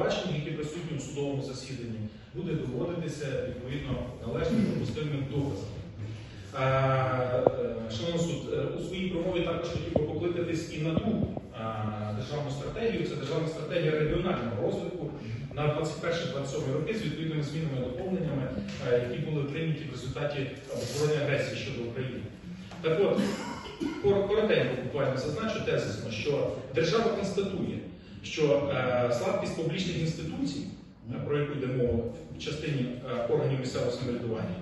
обвинувачення, які присутні у судовому засіданні, буде доводитися відповідно належними допустимими доказами. Е, е, Шановний суд, е, у своїй промові також хотів би покликатись і на е, державну стратегію. Це державна стратегія регіонального розвитку на 21-27 роки з відповідними змінами і доповненнями, які були прийняті в результаті збройної агресії щодо України. Так от, коротенько буквально зазначу тезисно, що держава констатує, що е, слабкість публічних інституцій, е, про яку йде мова в частині е, органів місцевого самоврядування,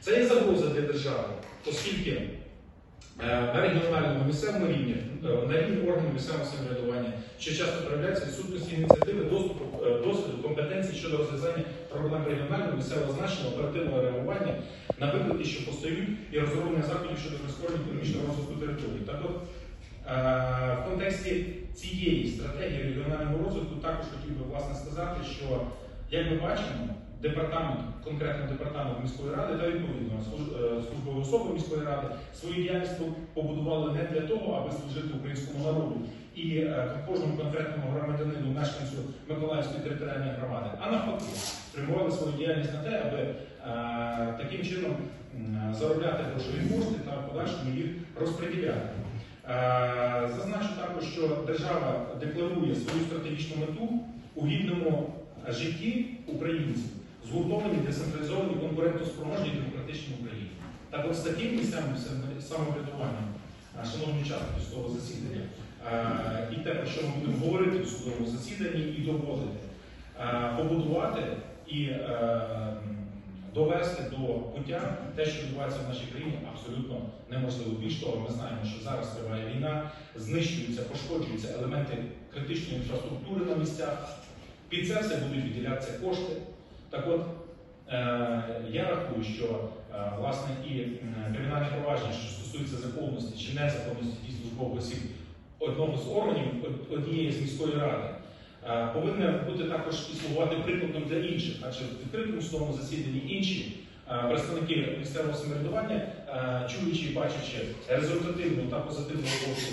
це є загроза для держави, оскільки на регіональному місцевому рівні, на рівні органів місцевого самоврядування, що часто проявляється відсутність ініціативи доступу досвіду, компетенції щодо розв'язання проблем регіонального місцевого значення, оперативного реагування на виклики, що постають, і розроблення заходів щодо прискорення економічного розвитку території. Так от, контексті цієї стратегії регіонального розвитку також хотів би власне сказати, що як ми бачимо, департамент, конкретно департамент міської ради та відповідно е, службові особи міської ради свою діяльність побудували не для того, аби служити українському народу і е, кожному конкретному громадянину, мешканцю Миколаївської територіальної громади, а навпаки, спрямували свою діяльність на те, аби е, таким чином заробляти грошові кошти та в подальшому їх розподіляти. Е, Зазначу також, що держава декларує свою стратегічну мету у гідному житті українців, згуртовані, децентралізовані, конкурентоспроможні і демократичній Україні. Так от з таким місцевим самоврядуванням, е, шановні учасники судового засідання, е, і те, про що ми будемо говорити у судовому засіданні і доводити, побудувати і довести до пуття те, що відбувається в нашій країні, абсолютно неможливо. Більш того, ми знаємо, що зараз триває війна, знищуються, пошкоджуються елементи критичної інфраструктури на місцях. Під це все будуть виділятися кошти. Так от, е, я рахую, що е, власне і м, кримінальне провадження, що стосується законності чи незаконності дій службових осіб одного з органів однієї з міської ради, е, повинне бути також і слугувати прикладом для інших, адже в відкритому судовому засіданні інші е, представники місцевого самоврядування, е, чуючи і бачачи результативну та позитивну роботу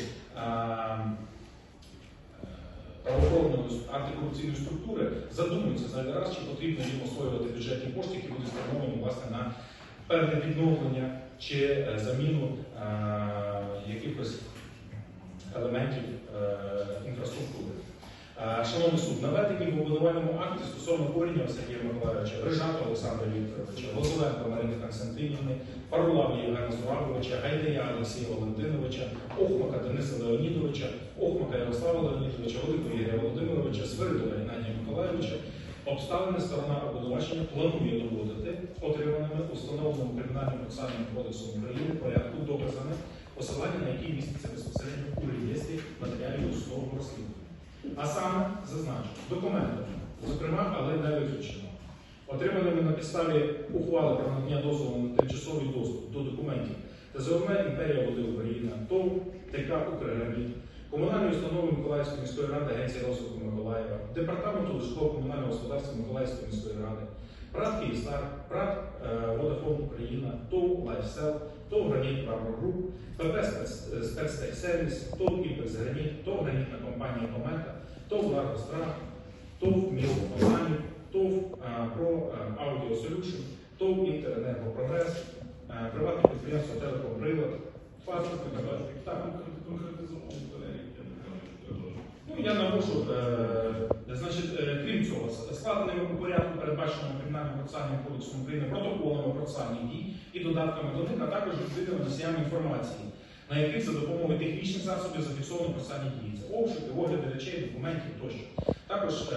правоохоронної антикорупційної структури задумуються зайвий раз, чи потрібно їм освоювати бюджетні кошти, які будуть спрямовані власне на певне відновлення чи заміну якихось елементів Шановний суд, наведені в обвинувальному акті стосовно Коріння Сергія Миколаївича, Рижата Олександра Вікторовича, Лозовенко Марини Константинівни, Парулава Євгена Зуравовича, Гайдая Олексія Валентиновича, Охмака Дениса Леонідовича, Охмака Ярослава Леонідовича, Великого Ігоря Володимировича, Свиридова Геннадія Миколаївича, обставини сторона обвинувачення планує доводити отриманими установленим кримінальним процесуальним кодексом України порядку доказами, посилання на які міститься безпосередньо у реєстрі розслідування. А саме зазначу документами, зокрема, але не виключено, отриманими на підставі ухвали про надання дозволу на тимчасовий доступ до документів. Та ТЗОВ Імперія Води Україна, ТОВ, ТК «Укрграніт», комунальної установи Миколаївської міської ради, Агенції розвитку Миколаєва, Департаменту житлово-комунального господарства Миколаївської міської ради, ПРАТ Київстар, ПРАТ е, Водафон Україна, ТОВ Лайфсел, ТОВ Граніт Груп, ПП «Спец- Спецтехсервіс, ТОВ Іпекс Граніт, ТОВ Гранітна компанія Комета, ТОВ Ларгострах, ТОВ Мілкомпанії, ТОВ е, Про е, Аудіо Солюшн, ТОВ Інтеренергопрогрес, е, приватне підприємство Телекомприлад, ФАТ, так, Ну, я е, значить, е, крім цього, складеними у порядку, передбаченому Кримінальним процесуальним кодексом України, протоколами процесуальних дій і додатками до них, а також відповідними носіями інформації, на яких за допомогою технічних засобів зафіксовано процесуальні дії. Це обшуки, огляди речей, документів тощо. Також е,